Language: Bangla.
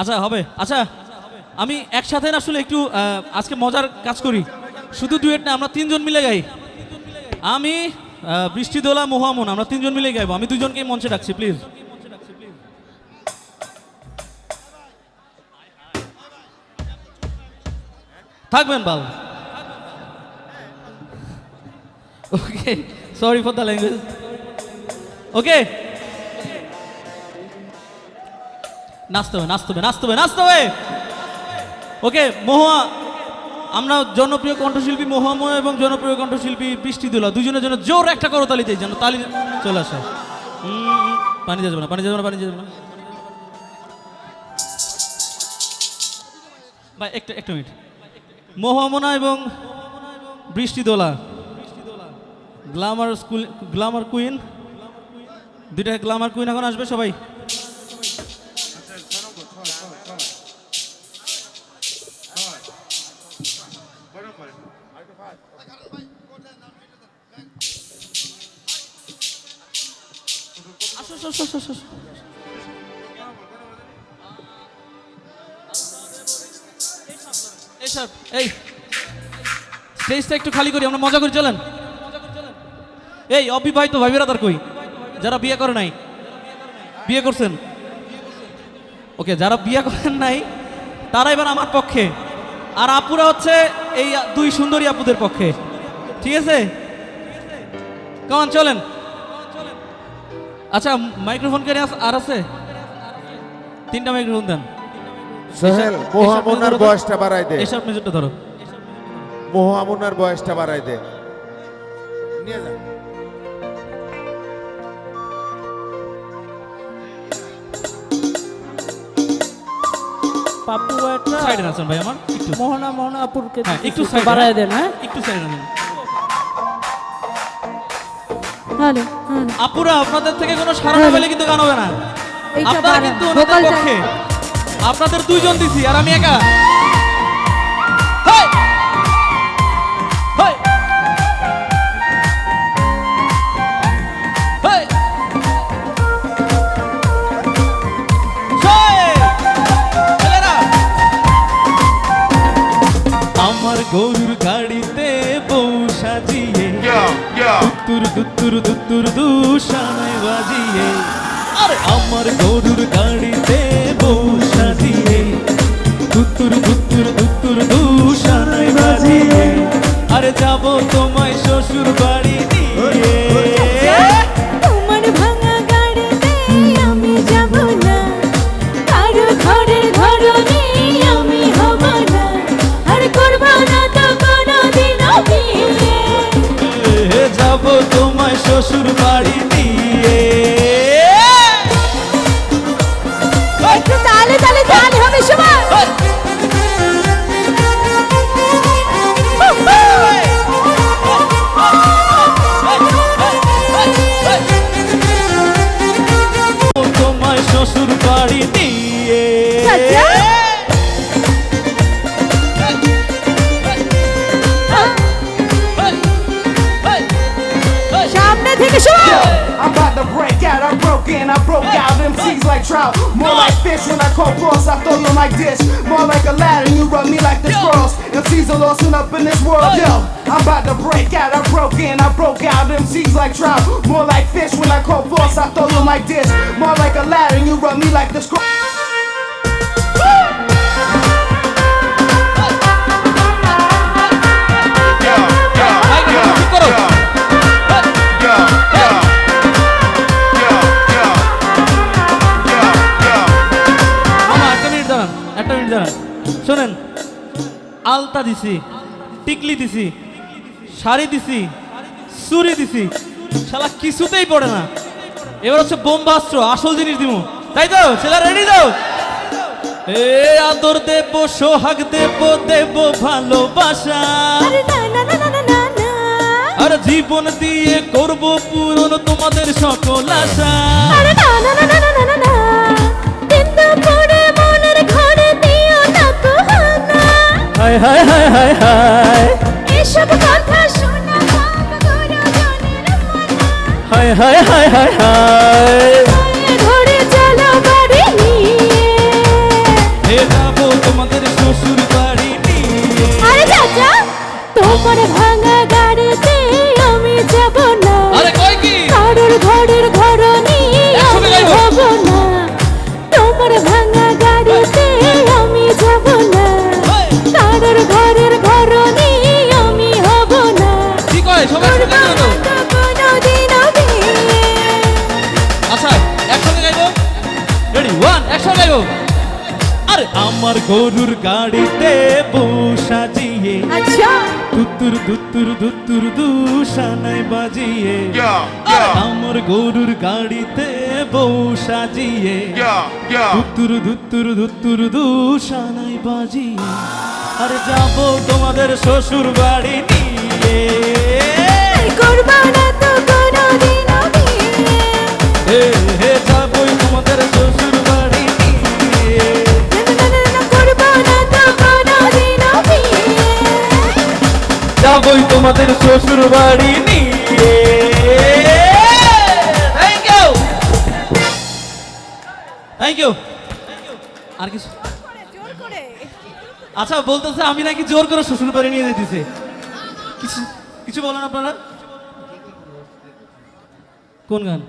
আচ্ছা হবে। আচ্ছা আমি একসাথে আসলে একটু আজকে মজার কাজ করি। শুধু ডুয়েট না, আমরা তিনজন মিলে গাই। আমি বৃষ্টি দোলা মোহামন, আমরা তিনজন মিলে গাইবো। আমি দুজনকে মঞ্চে ডাকছি প্লিজ থাকবেন বাল okay sorry for the language okay নাচতে হবে নাচতে হবে নাচতে হবে নাচতে হবে। ওকে, মহুয়া, আমরা জনপ্রিয় কণ্ঠশিল্পী মহাময় এবং জনপ্রিয় কণ্ঠশিল্পী বৃষ্টি দুলা, দুজনের জন্য জোর একটা করো তালি দিই যেন তালি চলে আসে। পানি যাবে না, পানি যাবে না, পানি যাবে না। ভাই, একটা একটা মিনিট। মোহামনা এবং Brishti Dola, glamour school, glamour queen, দুইটা গ্লামার কুইন এখন আসবে সবাই। একটু খালি করি আমরা মজা করি চলেন এই অবিবাহিত ভাই বেরাদার কই যারা বিয়ে করে নাই বিয়ে করছেন ওকে যারা বিয়ে করেন নাই তারা এবার আমার পক্ষে। আর আপুরা হচ্ছে এই দুই সুন্দরী আপুদের পক্ষে। ঠিক আছে? কেমন চলেন। আচ্ছা মাইক্রোফোন কে আর আছে? তিনটা মাইক্রোফোন দেন। সোহেল মোহামনার বয়সটা বাড়াই দে। এসব মেজরটা ধরো। মোহামনার বয়সটা বাড়াই দে। নিয়ে যা। পাপ্পু একটা সাইডে ভাই আমার একটু। মোহনা মোহনা আপুরকে হ্যাঁ একটু বাড়ায় দেন হ্যাঁ? একটু সাইডে হ্যালো আপুরা আপনাদের থেকে কোনো সারা না পেলে কিন্তু গান হবে না। আপনারা কিন্তু ওনাদের পক্ষে। আপনাদের দুইজন দিছি আর আমি একা। দুত্তুর দুত্তুর দুত্তুর দুশানায় বাজিয়ে। আরে আমার গরুর গাড়িতে বউ সাজিয়ে দুত্তুর দুত্তুর দুত্তুর দুশানায় বাজিয়ে। আরে যাব তোমায় শ্বশুর বাড়ি নিয়ে একটু তালে তালে গান হবে সবাই শ্বশুর বাড়ি নিয়ে Let. I'm about to break out. I'm broken. I broke out. MCs like trout. More like fish when I call cross. I throw them like dish. More like a ladder. You rub me like the squirrels. MCs are lost up in this world. Yo, I'm about to break out. I'm broken. I broke out. MCs like trout. More like fish when I call cross. I throw them like dish. More like a ladder. You rub me like the squirrels. একটা মিনিট দাঁড়ান শোনেন আলতা দিছি টিকলি দিছি শাড়ি দিছি চুরি দিছি। শালা কিছুতেই পড়ে না। এবার হচ্ছে বোম্বাস্ত্র আসল জিনিস দিব তাই তো? ছেলে রেডি তো? এ আদর দেব সোহাগ দেব দেব ভালোবাসা। আর জীবন দিয়ে করব পূরণ তোমাদের সকল আশা। হায় হায় হায় হায় হায়। এসব কথা শোনা হায় হে যাব তোমাদের শ্বশুর বাড়ি নিয়ে তোমার ভাঙা গাড়ি গাইবো আরে আমার গরুর গাড়িতে বউ সাজিয়ে আচ্ছা। দুত্তুর দুত্তুর দুত্তুর দুশানাই বাজিয়ে। আরে আমার গরুর গাড়িতে বউ সাজিয়ে বাজিয়ে। আরে যাব তোমাদের শ্বশুর বাড়ি নিয়ে যাবোই তোমাদের শ্বশুর বাড়ি নিয়ে। থ্যাংক ইউ থ্যাংক ইউ আর কিছু? আচ্ছা বলতেছে আমি নাকি জোর করে শ্বশুর বাড়ি নিয়ে যেতেছে। কিছু কিছু বলেন আপনারা। কোন গান?